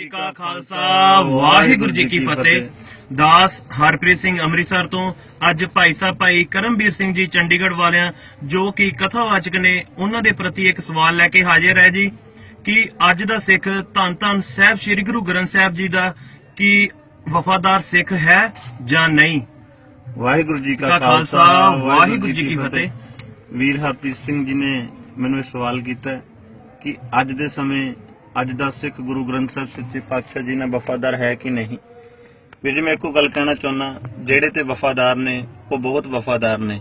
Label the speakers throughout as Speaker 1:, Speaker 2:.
Speaker 1: ਜੀ ਕਾ ਖਾਲਸਾ ਵਾਹਿਗੁਰੂ ਜੀ ਕੀ ਫਤਿਹ। ਦਾਸ ਹਰਪ੍ਰੀਤ ਸਿੰਘ ਅੰਮ੍ਰਿਤਸਰ ਤੋਂ ਅੱਜ ਭਾਈ ਸਾਹਿਬ ਭਾਈ ਕਰਮਵੀਰ ਸਿੰਘ ਜੀ ਚੰਡੀਗੜ੍ਹ ਵਾਲਿਆਂ ਜੋ ਕਿ ਕਥਾਵਾਚਕ ਨੇ ਉਹਨਾਂ ਦੇ ਪ੍ਰਤੀ ਇੱਕ ਸਵਾਲ ਲੈ ਕੇ ਹਾਜ਼ਰ ਹੈ ਜੀ ਕਿ ਅੱਜ ਦਾ ਸਿੱਖ ਧੰਨ ਧੰਨ ਸਾਹਿਬ ਸ੍ਰੀ ਗੁਰੂ ਗ੍ਰੰਥ ਸਾਹਿਬ ਜੀ ਦਾ ਕੀ ਵਫਾਦਾਰ ਸਿੱਖ ਹੈ ਜਾਂ ਨਹੀਂ?
Speaker 2: ਵਾਹਿਗੁਰੂ ਜੀ
Speaker 1: ਕਾ ਖਾਲਸਾ ਵਾਹਿਗੁਰੂ ਜੀ ਕੀ ਫਤਿਹ।
Speaker 2: ਵੀਰ ਹਰਪ੍ਰੀਤ ਸਿੰਘ ਜੀ ਨੇ ਮੈਨੂੰ ਇਹ ਸਵਾਲ ਕੀਤਾ ਕਿ ਅੱਜ ਦੇ ਸਮੇਂ ਅੱਜ ਦਾ ਸਿੱਖ ਗੁਰੂ ਗ੍ਰੰਥ ਸਾਹਿਬ ਸੱਚੇ ਪਾਤਸ਼ਾਹ ਜੀ ਨਾਲ ਵਫਾਦਾਰ ਹੈ ਕਿ ਨਹੀਂ? ਵੀਰ ਜੀ ਮੈਂ ਇੱਕੋ ਗੱਲ ਕਹਿਣਾ ਚਾਹੁੰਦਾ ਜਿਹੜੇ ਤੇ ਵਫਾਦਾਰ ਨੇ ਉਹ ਬਹੁਤ ਵਫਾਦਾਰ ਨੇ।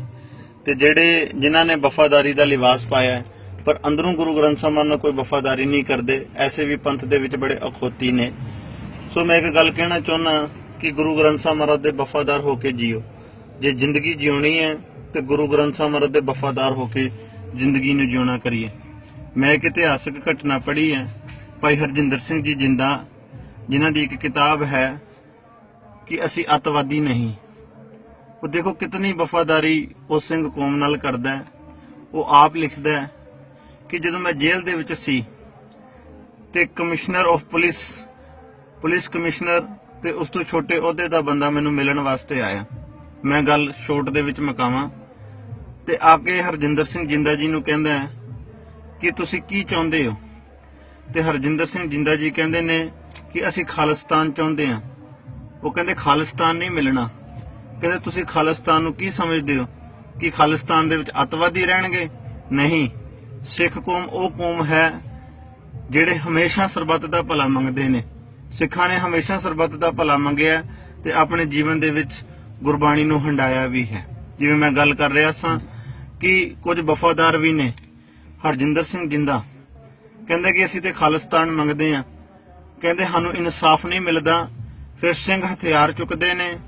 Speaker 2: ਤੇ ਜਿਹੜੇ ਜਿਨ੍ਹਾਂ ਨੇ ਵਫਾਦਾਰੀ ਦਾ ਲਿਬਾਸ ਪਾਇਆ ਹੈ, ਪਰ ਅੰਦਰੋਂ ਗੁਰੂ ਗ੍ਰੰਥ ਸਾਹਿਬ ਨਾਲ ਕੋਈ ਵਫਾਦਾਰੀ ਨਹੀਂ ਕਰਦੇ ਐਸੇ ਵੀ ਪੰਥ ਦੇ ਵਿੱਚ ਬੜੇ ਅਖੋਤੀ ਨੇ। ਸੋ ਮੈਂ ਇੱਕ ਗੱਲ ਕਹਿਣਾ ਚਾਹੁੰਦਾ ਕਿ ਗੁਰੂ ਗ੍ਰੰਥ ਸਾਹਿਬ ਮਹਾਰਾਜ ਦੇ ਵਫਾਦਾਰ ਹੋ ਕੇ ਜੀਓ। ਜੇ ਜ਼ਿੰਦਗੀ ਜਿਉਣੀ ਹੈ ਤੇ ਗੁਰੂ ਗ੍ਰੰਥ ਸਾਹਿਬ ਮਹਾਰਾਜ ਦੇ ਵਫਾਦਾਰ ਹੋ ਕੇ ਜ਼ਿੰਦਗੀ ਨੂੰ ਜਿਉਣਾ ਕਰੀਏ। ਮੈਂ ਇੱਕ ਇਤਿਹਾਸਕ ਘਟਨਾ ਪੜ੍ਹੀ ਹੈ ਭਾਈ ਹਰਜਿੰਦਰ ਸਿੰਘ ਜੀ ਜਿੰਦਾ, ਜਿਨ੍ਹਾਂ ਦੀ ਇੱਕ ਕਿਤਾਬ ਹੈ ਕਿ ਅਸੀਂ ਅੱਤਵਾਦੀ ਨਹੀਂ। ਉਹ ਦੇਖੋ ਕਿਤਨੀ ਵਫਾਦਾਰੀ ਉਹ ਸਿੰਘ ਕੌਮ ਨਾਲ ਕਰਦਾ ਹੈ। ਉਹ ਆਪ ਲਿਖਦਾ ਹੈ ਕਿ ਜਦੋਂ ਮੈਂ ਜੇਲ੍ਹ ਦੇ ਵਿੱਚ ਸੀ ਤੇ commissioner of police police commissioner ਤੇ ਉਸ ਤੋਂ ਛੋਟੇ ਅਹੁਦੇ ਦਾ ਬੰਦਾ ਮੈਨੂੰ ਮਿਲਣ ਵਾਸਤੇ ਆਇਆ। ਮੈਂ ਗੱਲ ਸ਼ੋਰਟ ਦੇ ਵਿੱਚ ਮਕਾਵਾਂ ਤੇ ਆ ਕੇ ਹਰਜਿੰਦਰ ਸਿੰਘ ਜਿੰਦਾ ਜੀ ਨੂੰ ਕਹਿੰਦਾ ਕਿ ਤੁਸੀਂ ਕੀ ਚਾਹੁੰਦੇ ਹੋ? ਤੇ ਹਰਜਿੰਦਰ ਸਿੰਘ ਜਿੰਦਾ ਜੀ ਕਹਿੰਦੇ ਨੇ ਕਿ ਅਸੀਂ ਖਾਲਿਸਤਾਨ ਚਾਹੁੰਦੇ ਹਾਂ। ਉਹ ਕਹਿੰਦੇ, ਖਾਲਿਸਤਾਨ ਨਹੀਂ ਮਿਲਣਾ। ਕਹਿੰਦੇ, ਤੁਸੀਂ ਖਾਲਿਸਤਾਨ ਨੂੰ ਕੀ ਸਮਝਦੇ ਹੋ? ਕਿ ਖਾਲਿਸਤਾਨ ਦੇ ਵਿੱਚ ਅੱਤਵਾਦੀ ਰਹਿਣਗੇ? ਨਹੀਂ। ਸਿੱਖ ਕੌਮ ਉਹ ਕੌਮ ਹੈ ਜਿਹੜੇ ਹਮੇਸ਼ਾ ਸਰਬੱਤ ਦਾ ਭਲਾ ਮੰਗਦੇ ਨੇ। ਸਿੱਖਾਂ ਨੇ ਹਮੇਸ਼ਾ ਸਰਬੱਤ ਦਾ ਭਲਾ ਮੰਗਿਆ ਤੇ ਆਪਣੇ ਜੀਵਨ ਦੇ ਵਿੱਚ ਗੁਰਬਾਣੀ ਨੂੰ ਹੰਡਾਇਆ ਵੀ ਹੈ। ਜਿਵੇਂ ਮੈਂ ਗੱਲ ਕਰ ਰਿਹਾ ਸਾਂ ਕਿ ਕੁਝ ਵਫਾਦਾਰ ਵੀ ਨੇ। ਹਰਜਿੰਦਰ ਸਿੰਘ ਜਿੰਦਾ। ਕਹਿੰਦੇ ਕਿ ਅਸੀਂ ਤੇ ਖਾਲਿਸਤਾਨ ਮੰਗਦੇ ਆ। ਕਹਿੰਦੇ ਸਾਨੂੰ ਇਨਸਾਫ ਨਹੀਂ ਮਿਲਦਾ। ਫਿਰ ਸਿੰਘ ਹਥਿਆਰ ਚੁੱਕਦੇ ਨੇ।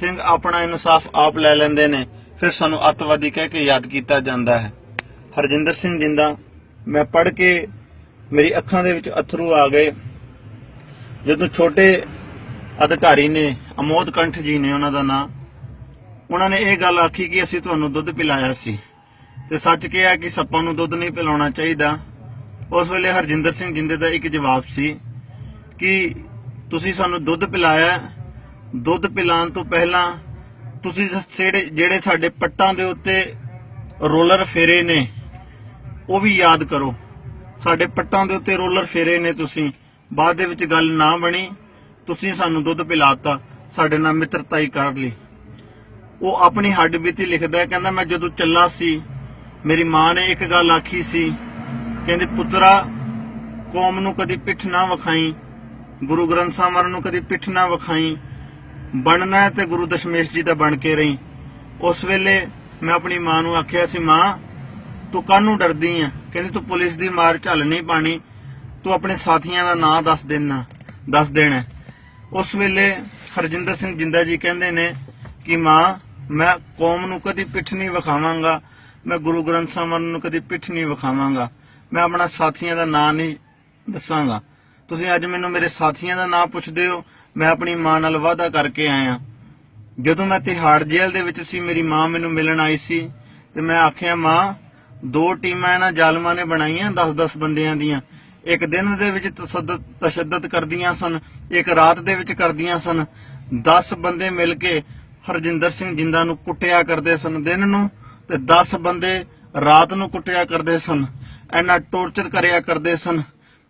Speaker 2: ਸਿੰਘ ਆਪਣਾ ਇਨਸਾਫ ਆਪ ਲੈ ਲੈਂਦੇ ਨੇ। ਫਿਰ ਸਾਨੂੰ ਅੱਤਵਾਦੀ ਕਹਿ ਕੇ ਯਾਦ ਕੀਤਾ ਜਾਂਦਾ ਹੈ। ਹਰਜਿੰਦਰ ਸਿੰਘ ਜਿੰਦਾ, ਮੈਂ ਪੜ੍ਹ ਕੇ ਮੇਰੀ ਅੱਖਾਂ ਦੇ ਵਿੱਚ ਅਥਰੂ ਆ ਗਏ। ਜਦੋਂ ਛੋਟੇ ਅਧਿਕਾਰੀ ਨੇ, ਅਮੋਦ ਕੰਠ ਜੀ ਨੇ ਉਹਨਾਂ ਦਾ ਨਾਂ, ਉਹਨਾਂ ਨੇ ਇਹ ਗੱਲ ਆਖੀ ਕਿ ਅਸੀਂ ਤੁਹਾਨੂੰ ਦੁੱਧ ਪਿਲਾਇਆ ਸੀ। ਤੇ ਸੱਚ ਕਿਹਾ ਕਿ ਸੱਪਾਂ ਨੂੰ ਦੁੱਧ ਨਹੀਂ ਪਿਲਾਉਣਾ ਚਾਹੀਦਾ। ਉਸ ਵੇਲੇ ਹਰਜਿੰਦਰ ਸਿੰਘ ਜਿੰਦੇ ਦਾ ਇੱਕ ਜਵਾਬ ਸੀ ਕਿ ਤੁਸੀਂ ਸਾਨੂੰ ਦੁੱਧ ਪਿਲਾਇਆ ਦੁੱਧ ਪਿਲਾਉਣ ਤੋਂ ਪਹਿਲਾਂ ਤੁਸੀਂ ਜਿਹੜੇ ਜਿਹੜੇ ਸਾਡੇ ਪੱਟਾਂ ਦੇ ਉੱਤੇ ਰੋਲਰ ਫੇਰੇ ਨੇ, ਉਹ ਵੀ ਯਾਦ ਕਰੋ। ਸਾਡੇ ਪੱਟਾਂ ਦੇ ਉੱਤੇ ਰੋਲਰ ਫੇਰੇ ਨੇ ਤੁਸੀਂ। ਬਾਅਦ ਦੇ ਵਿੱਚ ਗੱਲ ਨਾ ਬਣੀ। ਤੁਸੀਂ ਸਾਨੂੰ ਦੁੱਧ ਪਿਲਾਤਾ। ਸਾਡੇ ਨਾਲ ਮਿੱਤਰਤਾ ਹੀ ਕਰ ਲਈ। ਉਹ ਆਪਣੀ ਹੱਡ ਬੀਤੀ ਲਿਖਦਾ ਹੈ। ਕਹਿੰਦਾ, ਮੈਂ ਜਦੋਂ ਚੱਲਾ ਸੀ, ਮੇਰੀ ਮਾਂ ਨੇ ਇੱਕ ਗੱਲ ਆਖੀ ਸੀ ਕਹਿੰਦੀ, ਪੁੱਤਰਾ, ਕੌਮ ਨੂੰ ਕਦੀ ਪਿੱਠ ਨਾ ਵਿਖਾਈ, ਗੁਰੂ ਗ੍ਰੰਥ ਸਾਹਿਬ ਨੂੰ ਕਦੀ ਪਿੱਠ ਨਾ ਵਿਖਾਈ, ਬਣਨਾ ਤੇ ਗੁਰੂ ਦਸ਼ਮੇਸ਼ ਜੀ ਦਾ ਬਣ ਕੇ ਰਹੀ। ਉਸ ਵੇਲੇ ਮੈਂ ਆਪਣੀ ਮਾਂ ਨੂੰ ਆਖਿਆ ਸੀ, ਮਾਂ, ਤੂੰ ਕਾਹਨੂੰ ਡਰਦੀ ਆ? ਕਹਿੰਦੀ, ਤੂੰ ਪੁਲਿਸ ਦੀ ਮਾਰ ਝੱਲ ਨਹੀਂ ਪਾਣੀ, ਤੂੰ ਆਪਣੇ ਸਾਥੀਆਂ ਦਾ ਨਾਂ ਦੱਸ ਦੇਣਾ ਦੱਸ ਦੇਣਾ ਉਸ ਵੇਲੇ ਹਰਜਿੰਦਰ ਸਿੰਘ ਜਿੰਦਾ ਜੀ ਕਹਿੰਦੇ ਨੇ ਕਿ, ਮਾਂ, ਮੈਂ ਕੌਮ ਨੂੰ ਕਦੀ ਪਿੱਠ ਨਹੀਂ ਵਿਖਾਵਾਂਗਾ, ਮੈਂ ਗੁਰੂ ਗ੍ਰੰਥ ਸਾਹਿਬ ਨੂੰ ਕਦੀ ਪਿੱਠ ਨਹੀਂ ਵਿਖਾਵਾਂਗਾ। ਮੈਂ ਆਪਣਾ ਸਾਥੀਆਂ ਦਾ ਨਾਂ ਨਹੀਂ ਦੱਸਾਂਗਾ। ਤੁਸੀਂ ਅੱਜ ਮੈਨੂੰ ਮੇਰੇ ਸਾਥੀਆਂ ਦਾ ਨਾਂ ਪੁੱਛਦੇ ਹੋ, ਮੈਂ ਆਪਣੀ ਮਾਂ ਨਾਲ ਵਾਅਦਾ ਕਰਕੇ ਆਇਆ। ਜਦੋਂ ਮੈਂ ਤਿਹਾੜ ਜੇਲ੍ਹ ਦੇ ਵਿੱਚ ਸੀ, ਮੇਰੀ ਮਾਂ ਮੈਨੂੰ ਮਿਲਣ ਆਈ ਸੀ ਤੇ ਮੈਂ ਆਖਿਆ, ਮਾਂ, ਦੋ ਟੀਮਾਂ ਇਹਨਾਂ ਜ਼ਾਲਮਾਂ ਨੇ ਬਣਾਈਆਂ 10-10 ਬੰਦਿਆਂ ਦੀਆਂ। ਇੱਕ ਦਿਨ ਦੇ ਵਿੱਚ ਤਸ਼ੱਦਦ ਤਸ਼ੱਦਦ ਕਰਦੀਆਂ ਸਨ, ਇੱਕ ਰਾਤ ਦੇ ਵਿੱਚ ਕਰਦੀਆਂ ਸਨ। 10 ਬੰਦੇ ਮਿਲ ਕੇ ਹਰਜਿੰਦਰ ਸਿੰਘ ਜਿੰਦਾ ਨੂੰ ਕੁੱਟਿਆ ਕਰਦੇ ਸਨ ਦਿਨ ਨੂੰ ਤੇ 10 ਬੰਦੇ ਰਾਤ ਨੂੰ ਕੁੱਟਿਆ ਕਰਦੇ ਸਨ। ਇੰਨਾ ਟੌਰਚਰ ਕਰਿਆ ਕਰਦੇ ਸਨ।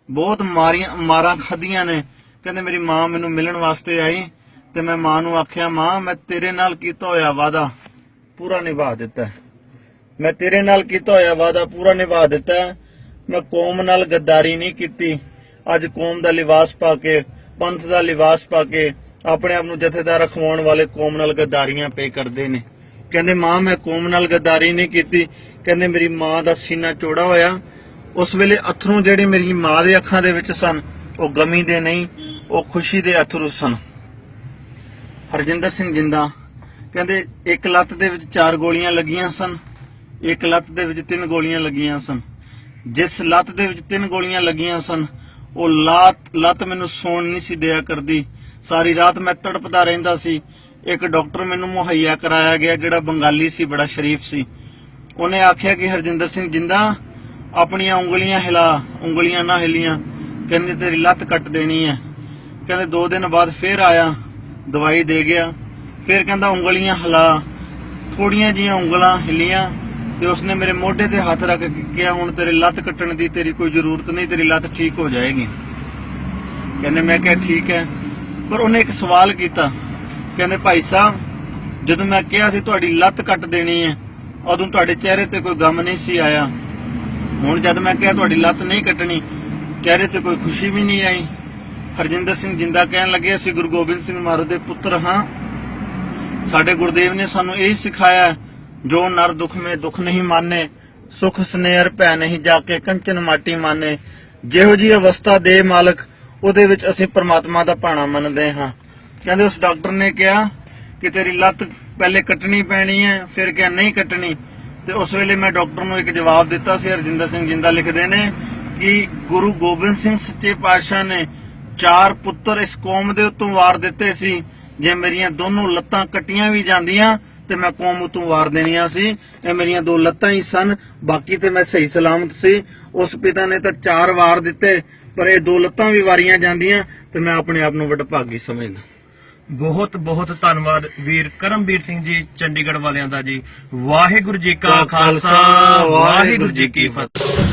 Speaker 2: ਬਹੁਤ ਮਾਰੀਆਂ, ਮਾਰਾਂ ਖਾਧੀਆਂ ਨੇ। ਕਹਿੰਦੇ ਮੇਰੀ ਮਾਂ ਮੈਨੂੰ ਮਿਲਣ ਵਾਸਤੇ ਆਈ ਤੇ ਮੈਂ ਮਾਂ ਨੂੰ ਆਖਿਆ, ਮਾਂ, ਮੈਂ ਤੇਰੇ ਨਾਲ ਕੀਤਾ ਹੋਇਆ ਵਾਦਾ ਪੂਰਾ ਨਿਭਾ ਦਿੱਤਾ ਮੈਂ ਤੇਰੇ ਨਾਲ ਕੀਤਾ ਹੋਇਆ ਵਾਦਾ ਪੂਰਾ ਨਿਭਾ ਦਿੱਤਾ ਮੈਂ ਕੌਮ ਨਾਲ ਗੱਦਾਰੀ ਨਹੀਂ ਕੀਤੀ। ਅੱਜ ਕੌਮ ਦਾ ਲਿਬਾਸ ਪਾ ਕੇ, ਪੰਥ ਦਾ ਲਿਬਾਸ ਪਾ ਕੇ ਆਪਣੇ ਆਪ ਨੂੰ ਜਥੇਦਾਰ ਰਖਵਾਉਣ ਵਾਲੇ ਕੌਮ ਨਾਲ ਗੱਦਾਰੀਆਂ ਪੇ ਕਰਦੇ ਨੇ। ਕਹਿੰਦੇ, ਮਾਂ, ਮੈਂ ਕੌਮ ਨਾਲ ਗੱਦਾਰੀ ਨਹੀਂ ਕੀਤੀ। ਕਹਿੰਦੇ ਮੇਰੀ ਮਾਂ ਦਾ ਸੀਨਾ ਚੋੜਾ ਹੋਇਆ। ਉਸ ਵੇਲੇ ਅਥਰੂ ਜਿਹੜੇ ਮੇਰੀ ਮਾਂ ਦੇ ਅੱਖਾਂ ਦੇ ਵਿੱਚ ਸਨ, ਉਹ ਗਮੀ ਦੇ ਨਹੀਂ, ਉਹ ਖੁਸ਼ੀ ਦੇ ਅਥਰੂ ਸਨ। ਹਰਜਿੰਦਰ ਸਿੰਘ ਜਿੰਦਾ ਕਹਿੰਦੇ, ਇੱਕ ਲੱਤ ਦੇ ਵਿੱਚ ਚਾਰ ਗੋਲੀਆਂ ਲੱਗੀਆਂ ਸਨ, ਇੱਕ ਲੱਤ ਦੇ ਵਿੱਚ ਤਿੰਨ ਗੋਲੀਆਂ ਲੱਗੀਆਂ ਸਨ। ਜਿਸ ਲੱਤ ਦੇ ਵਿੱਚ ਤਿੰਨ ਗੋਲੀਆਂ ਲੱਗੀਆਂ ਸਨ, ਉਹ ਲੱਤ ਲੱਤ ਮੈਨੂੰ ਸੌਣ ਨਹੀਂ ਸੀ ਦਿਆ ਕਰਦੀ। ਸਾਰੀ ਰਾਤ ਮੈਂ ਤੜਪਦਾ ਰਹਿੰਦਾ ਸੀ। ਇੱਕ ਡਾਕਟਰ ਮੈਨੂੰ ਮੁਹੱਈਆ ਕਰਾਇਆ ਗਿਆ, ਜਿਹੜਾ ਬੰਗਾਲੀ ਸੀ, ਬੜਾ ਸ਼ਰੀਫ ਸੀ। ਉਹਨੇ ਆਖਿਆ ਕਿ ਹਰਜਿੰਦਰ ਸਿੰਘ ਜਿੰਦਾ, ਆਪਣੀਆਂ ਉਂਗਲੀਆਂ ਹਿਲਾ, ਉਂਗਲੀਆਂ ਨਾ ਹਿਲੀਆਂ। ਕਹਿੰਦੇ, ਤੇਰੀ ਲੱਤ ਕੱਟ ਦੇਣੀ ਹੈ ਕਹਿੰਦੇ 2 ਦਿਨ ਬਾਅਦ ਫੇਰ ਆਇਆ, ਦਵਾਈ ਦੇ ਗਿਆ। ਫਿਰ ਕਹਿੰਦਾ, ਉਂਗਲੀਆਂ ਹਿਲਾ। ਥੋੜੀਆਂ ਜੀਆਂ ਉਂਗਲਾਂ ਹਿਲੀਆਂ ਤੇ ਉਸਨੇ ਮੇਰੇ ਮੋਢੇ ਤੇ ਹੱਥ ਰੱਖ ਕੇ ਕਿਹਾ, ਹੁਣ ਤੇਰੀ ਲੱਤ ਕੱਟਣ ਦੀ ਤੇਰੀ ਕੋਈ ਜ਼ਰੂਰਤ ਨਹੀਂ, ਤੇਰੀ ਲੱਤ ਠੀਕ ਹੋ ਜਾਏਗੀ। ਕਹਿੰਦੇ, ਮੈਂ ਕਿਹਾ, ਠੀਕ ਹੈ ਪਰ ਉਹਨੇ ਇੱਕ ਸਵਾਲ ਕੀਤਾ। ਕਹਿੰਦੇ, ਭਾਈ ਸਾਹਿਬ, ਜਦੋਂ ਮੈਂ ਕਿਹਾ ਸੀ ਤੁਹਾਡੀ ਲੱਤ ਕੱਟ ਦੇਣੀ ਹੈ ਉਦੋਂ ਤੁਹਾਡੇ ਚਿਹਰੇ ਤੇ ਕੋਈ ਗਮ ਨਹੀਂ ਸੀ ਆਇਆ। ਹੁਣ ਜਦ ਮੈਂ ਕਿਹਾ ਤੁਹਾਡੀ ਲੱਤ ਨਹੀਂ ਕੱਟਣੀ, ਚਿਹਰੇ ਤੇ ਕੋਈ ਖੁਸ਼ੀ ਵੀ ਨਹੀਂ ਆਈ। ਹਰਜਿੰਦਰ ਸਿੰਘ ਜਿੰਦਾ ਕਹਿਣ ਲੱਗੇ ਅਸੀਂ ਗੁਰੂ ਗੋਬਿੰਦ ਸਿੰਘ ਮਹਾਰਾਜ ਦੇ ਪੁੱਤਰ ਹਾਂ। ਸਾਡੇ ਗੁਰਦੇਵ ਨੇ ਸਾਨੂੰ ਇਹ ਸਿਖਾਇਆ, ਜੋ ਨਰ ਦੁਖ ਮੇ ਦੁਖ ਨਹੀਂ ਮਾਨੇ, ਸੁਖ ਸਨੇਹਰ ਭੈ ਨਹੀਂ ਜਾ ਕੇ ਕੰਚਨ ਮਾਟੀ ਮਾਨੇ। ਜਿਹੋ ਜੀ ਅਵਸਥਾ ਦੇ ਮਾਲਕ, ਉਹਦੇ ਵਿੱਚ ਅਸੀਂ ਪ੍ਰਮਾਤਮਾ ਦਾ ਭਾਣਾ ਮੰਨਦੇ ਹਾਂ। ਕਹਿੰਦੇ ਉਸ ਡਾਕਟਰ ਨੇ ਕਿਹਾ ਕਿ ਤੇਰੀ ਲੱਤ ਪਹਿਲੇ ਕੱਟਣੀ ਪੈਣੀ ਹੈ, ਫਿਰ ਕਿਹਾ ਨਹੀਂ ਕੱਟਣੀ। ਤੇ ਉਸ ਵੇਲੇ ਮੈਂ ਡਾਕਟਰ ਨੂੰ ਇੱਕ ਜਵਾਬ ਦਿੱਤਾ ਸੀ, ਹਰਜਿੰਦਰ ਸਿੰਘ ਜਿੰਦਾ ਲਿਖਦੇ ਨੇ ਕਿ ਗੁਰੂ ਗੋਬਿੰਦ ਸਿੰਘ ਸੱਚੇ ਪਾਤਸ਼ਾਹ ਨੇ ਚਾਰ ਪੁੱਤਰ ਇਸ ਕੌਮ ਦੇ ਉੱਤੋਂ ਵਾਰ ਦਿੱਤੇ ਸੀ, ਜੇ ਮੇਰੀਆਂ ਦੋਨੋਂ ਲੱਤਾਂ ਕੱਟੀਆਂ ਵੀ ਜਾਂਦੀਆਂ, ਤੇ ਮੈਂ ਕੌਮ ਉਤੋਂ ਵਾਰ ਦੇਣੀਆਂ ਸੀ। ਇਹ ਮੇਰੀਆਂ ਦੋ ਲੱਤਾਂ ਹੀ ਸਨ, ਬਾਕੀ ਤੇ ਮੈਂ ਸਹੀ ਸਲਾਮਤ ਸੀ। ਉਸ ਪਿਤਾ ਨੇ ਤਾਂ ਚਾਰ ਵਾਰ ਦਿੱਤੇ, ਪਰ ਇਹ ਦੋ ਲੱਤਾਂ ਵੀ ਵਾਰੀਆਂ ਜਾਂਦੀਆਂ, ਤੇ ਮੈਂ ਆਪਣੇ ਆਪ ਨੂੰ ਵਡਭਾਗੀ ਸਮਝਦਾ।
Speaker 1: ਬਹੁਤ ਬਹੁਤ ਧੰਨਵਾਦ ਵੀਰ ਕਰਮਵੀਰ ਸਿੰਘ ਜੀ ਚੰਡੀਗੜ੍ਹ ਵਾਲਿਆਂ ਦਾ ਜੀ। ਵਾਹਿਗੁਰੂ ਜੀ ਕਾ ਖਾਲਸਾ ਵਾਹਿਗੁਰੂ ਜੀ ਕੀ ਫਤਿਹ।